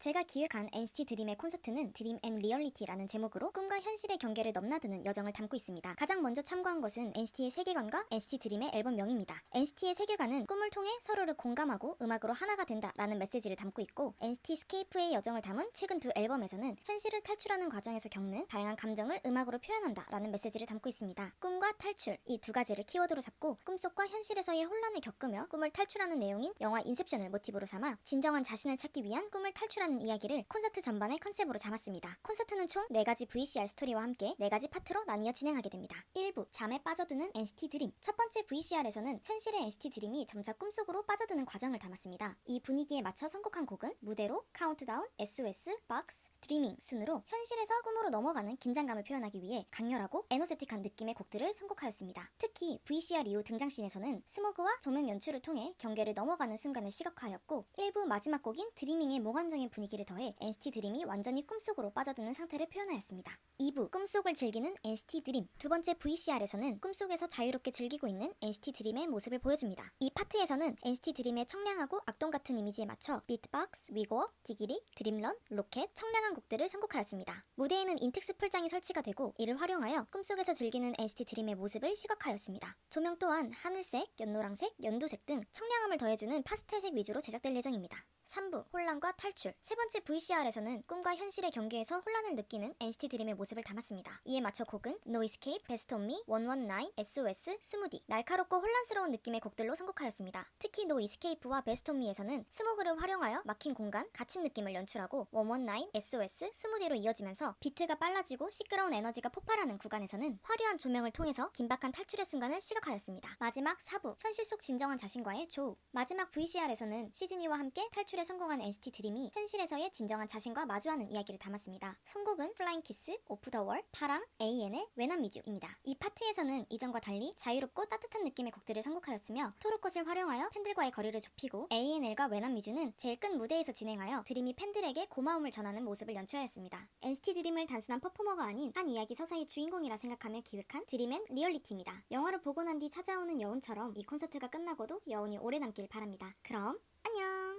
제가 기획한 NCT 드림의 콘서트는 드림 앤 리얼리티라는 제목으로 꿈과 현실의 경계를 넘나드는 여정을 담고 있습니다. 가장 먼저 참고한 것은 NCT의 세계관과 NCT 드림의 앨범명입니다. NCT의 세계관은 꿈을 통해 서로를 공감하고 음악으로 하나가 된다라는 메시지를 담고 있고 NCT 스케이프의 여정을 담은 최근 두 앨범에서는 현실을 탈출하는 과정에서 겪는 다양한 감정을 음악으로 표현한다라는 메시지를 담고 있습니다. 꿈과 탈출 이 두 가지를 키워드로 잡고 꿈속과 현실에서의 혼란을 겪으며 꿈을 탈출하는 내용인 영화 인셉션을 모티브로 삼아 진정한 자신을 찾기 위한 꿈을 탈출하는 이야기를 콘서트 전반의 컨셉으로 잡았습니다. 콘서트는 총 4가지 VCR 스토리와 함께 4가지 파트로 나뉘어 진행하게 됩니다. 1부 잠에 빠져드는 NCT 드림 첫 번째 VCR에서는 현실의 NCT 드림이 점차 꿈속으로 빠져드는 과정을 담았습니다. 이 분위기에 맞춰 선곡한 곡은 무대로 카운트다운, SOS, 박스, 드리밍 순으로 현실에서 꿈으로 넘어가는 긴장감을 표현하기 위해 강렬하고 에너제틱한 느낌의 곡들을 선곡하였습니다. 특히 VCR 이후 등장씬에서는 스모그와 조명 연출을 통해 경계를 넘어가는 순간을 시각화하였고 1부 마지막 곡인 드리밍의 몽환적인 분위기 를 더해 NCT 드림이 완전히 꿈속으로 빠져드는 상태를 표현하였습니다. 2부 꿈속을 즐기는 NCT 드림 두 번째 VCR에서는 꿈속에서 자유롭게 즐기고 있는 NCT 드림의 모습을 보여줍니다. 이 파트에서는 NCT 드림의 청량하고 악동 같은 이미지에 맞춰 비트박스, 위고업, 디기리, 드림런, 로켓, 청량한 곡들을 선곡하였습니다. 무대에는 인텍스 풀장이 설치가 되고 이를 활용하여 꿈속에서 즐기는 NCT 드림의 모습을 시각화하였습니다. 조명 또한 하늘색, 연노랑색, 연두색 등 청량함을 더해주는 파스텔색 위주로 제작될 예정입니다. 3부 혼란과 탈출 세 번째 VCR에서는 꿈과 현실의 경계에서 혼란을 느끼는 NCT 드림의 모습을 담았습니다. 이에 맞춰 곡은 No Escape, Best on Me, 119, SOS, 스무디 날카롭고 혼란스러운 느낌의 곡들로 선곡하였습니다. 특히 No Escape와 Best on Me에서는 스모그를 활용하여 막힌 공간, 갇힌 느낌을 연출하고 119, SOS, 스무디로 이어지면서 비트가 빨라지고 시끄러운 에너지가 폭발하는 구간에서는 화려한 조명을 통해서 긴박한 탈출의 순간을 시각하였습니다. 마지막 4부 현실 속 진정한 자신과의 조우 마지막 VCR에서는 시즈니와 함께 탈출에 성공한 NCT 드림이 현실 에서의 진정한 자신과 마주하는 이야기를 담았습니다. 선곡은 플라잉 키스, 오프 더 월, 파랑, AN의 외남 미주입니다. 이 파트에서는 이전과 달리 자유롭고 따뜻한 느낌의 곡들을 선곡하였으며 토르꽃을 활용하여 팬들과의 거리를 좁히고 ANL과 외남 미주는 제일 끈 무대에서 진행하여 드림이 팬들에게 고마움을 전하는 모습을 연출하였습니다. NCT 드림을 단순한 퍼포머가 아닌 한 이야기 서사의 주인공이라 생각하며 기획한 드림앤 리얼리티입니다. 영화를 보고 난 뒤 찾아오는 여운처럼 이 콘서트가 끝나고도 여운이 오래 남길 바랍니다. 그럼 안녕!